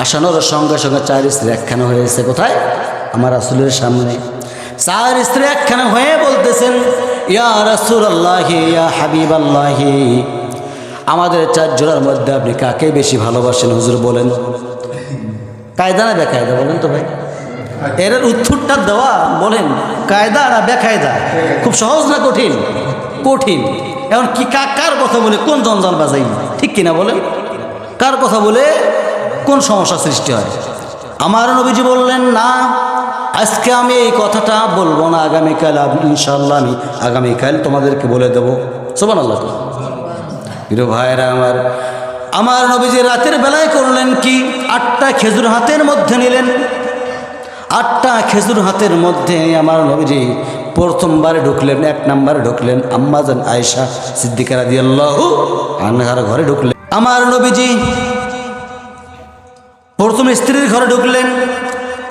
আসানোর সঙ্গে সঙ্গে চার স্ত্রী একখানা হয়েছে কোথায়? আমার রাসুলের সামনে। চার স্ত্রী একখানা হয়ে বলতেছেন, ইয়া রাসুল আল্লাহি ইয়া হাবিব আল্লাহি আমাদের চার জোড়ার মধ্যে আপনি কাকে বেশি ভালোবাসেন হুজুর বলেন? কায়দা না বেকায়দা বলেন তো ভাই? এর উত্তরটা দেওয়া বলেন, কায়দা না বেকায়দা? খুব সহজ না কঠিন? কঠিন। এখন কি কা- কার কথা বলে কোন জঞ্জাল বাজাই ঠিক কিনা বলেন? কার কথা বলে কোন সমস্যা সৃষ্টি হয়? আমার নবীজি বললেন, না, আজকে আমি এই কথাটা বলব না। আগামীকাল ইনশাল্লাহ আমি আগামীকাল তোমাদেরকে বলে দেবো। সোমান আল্লাহ প্রিয় ভাইরা আমার আমার নবীজি রাতের বেলায় করলেন কি? আটটা খেজুর হাতের মধ্যে নিলেন। আটটা খেজুর হাতের মধ্যে আমার নবীজি প্রথমবারে ঢুকলেন, এক নম্বরে ঢুকলেন। আম্মাজান আয়েশা সিদ্দিকারা দিয়াল্লাহ আনহার ঘরে ঢুকলেন। আমার নবীজি প্রথম স্ত্রীর ঘরে ঢুকলেন।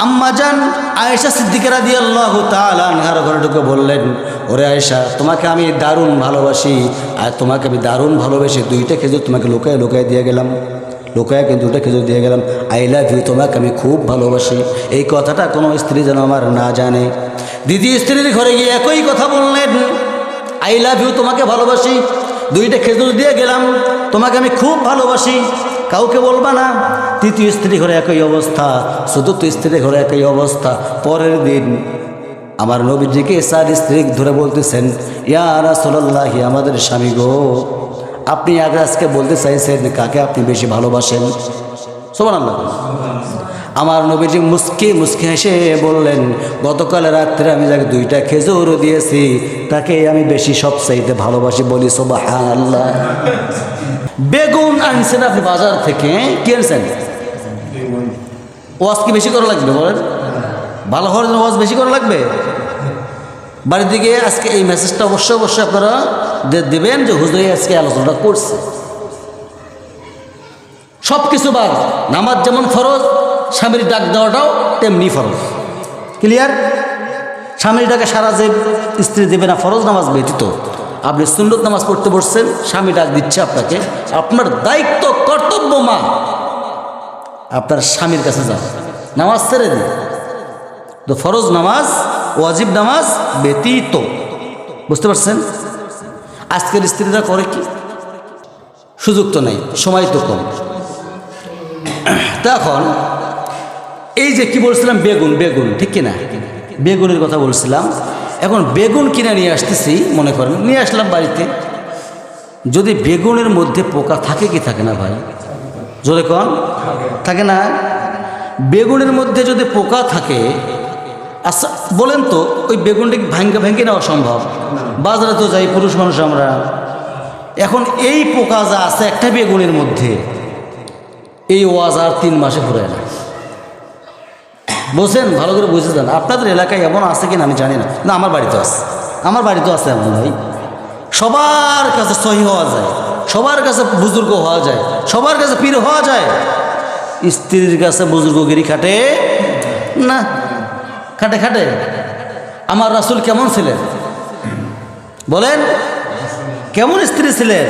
আম্মাজান আয়েশা সিদ্দিকেরা দিয়ে আল্লাহ তালার ঘরে ঢুকে বললেন, ওরে আয়েশা, তোমাকে আমি দারুণ ভালোবাসি আর তোমাকে আমি দারুণ ভালোবেসে দুইটা খেজুর তোমাকে লোকায় লোকায় দিয়ে গেলাম। লোকায় কিন্তু দুটা খেজুর দিয়ে গেলাম। আই লাভ ইউ, তোমাকে আমি খুব ভালোবাসি। এই কথাটা কোনো স্ত্রী যেন আমার না জানে। দিদি স্ত্রীর ঘরে গিয়ে একই কথা বললেন, আই লাভ ইউ, তোমাকে ভালোবাসি। দুইটা খেজুর দিয়ে গেলাম, তোমাকে আমি খুব ভালোবাসি। কাউকে বলবা না, তৃতীয় স্ত্রী ঘরে একই অবস্থা, চতুর্থ স্ত্রী ঘরে একই অবস্থা, পরের দিন আমার নবীজিকে চার স্ত্রী ধরে বলতেছেন, ইয়া রাসূলুল্লাহি, আমাদের স্বামী গো, আপনি আজকে বলতে চাইছেন কাকে আপনি বেশি ভালোবাসেন? সোমান আল্লাহ আমার নবীজি মুস্কি মুস্কি হেসে বললেন, গতকাল রাত্রে আমি যাকে দুইটা খেজুর দিয়েছি, তাকে আমি বেশি সব চাইতে ভালোবাসি বলি সোবাহ আল্লাহ বেগুন আনছেন আপনি বাজার থেকে, কি আনছেন? ওয়াজ কি বেশি করা লাগবে বলেন? ভালো হওয়ার জন্য ওয়াজ বেশি করা লাগবে? বাড়ির দিকে আজকে এই মেসেজটা অবশ্যই অবশ্যই আপনারা দেবেন যে হুজুর আজকে আলোচনাটা করছে। সব কিছু বাদ, নামাজ যেমন ফরজ, স্বামীর ডাক দেওয়াটাও তেমনি ফরজ। ক্লিয়ার স্বামীর ডাকে সারা যে স্ত্রী দেবে না, ফরজ নামাজ ব্যতীত। আপনি সুন্নত নামাজ পড়তে বসছেন, স্বামী ডাক দিচ্ছে আপনাকে, আপনার দায়িত্ব, কর্তব্য মা। আপনার স্বামীর কাছে যান। নামাজ ছেড়ে দিন। তো ফরজ নামাজ, ওয়াজিব নামাজ ব্যতীত। বুঝতে পারছেন? আজকের স্ত্রীরা করে কি? সুযোগ তো নেই, সময় তো কম। তখন এই যে কি বলছিলাম, বেগুন বেগুন, ঠিক কিনা? বেগুনের কথা বলছিলাম। এখন বেগুন কিনে নিয়ে আসতেছি, মনে করেন, নিয়ে আসলাম বাড়িতে। যদি বেগুনের মধ্যে পোকা থাকে কি থাকে না ভাই? জোরে কন। থাকে না? বেগুনের মধ্যে যদি পোকা থাকে আচ্ছা বলেন তো, ওই বেগুনটা ভাঙ্গে ভেঙে নেওয়া সম্ভব? বাজারে তো যাই, পুরুষ মানুষ আমরা। এখন এই পোকা যা আছে একটা বেগুনের মধ্যে, এই ওয়াজ আর তিন মাসে ফুরায় না। বুঝছেন ভালো করে বুঝে যান আপনাদের এলাকায় এমন আছে কিনা আমি জানি না। না, আমার বাড়িতে আছে। আমার বাড়িতেও আছে এমন ভাই। সবার কাছে সহি হওয়া যায়। সবার কাছে বুজুর্গ হওয়া যায়। সবার কাছে পীর হওয়া যায়। স্ত্রীর কাছে বুজুর্গগিরি খাটে? না। খাটে খাটে। আমার রাসুল কেমন ছিলেন? বলেন, কেমন স্ত্রী ছিলেন?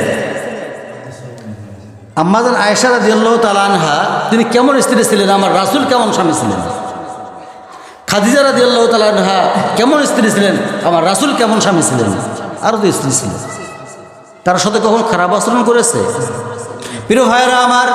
আমাদের আয়েশা রাদিয়াল্লাহু তালানহা তিনি কেমন স্ত্রী ছিলেন? আমার রাসূল কেমন স্বামী ছিলেন? খাদিজা রাজি আল্লাহ আনহা কেমন স্ত্রী ছিলেন? আমার রাসুল কেমন স্বামী ছিলেন? আরও তো স্ত্রী ছিলেন। তার সাথে কখন খারাপ আচরণ করেছে? প্রিয় ভাইয়েরা আমার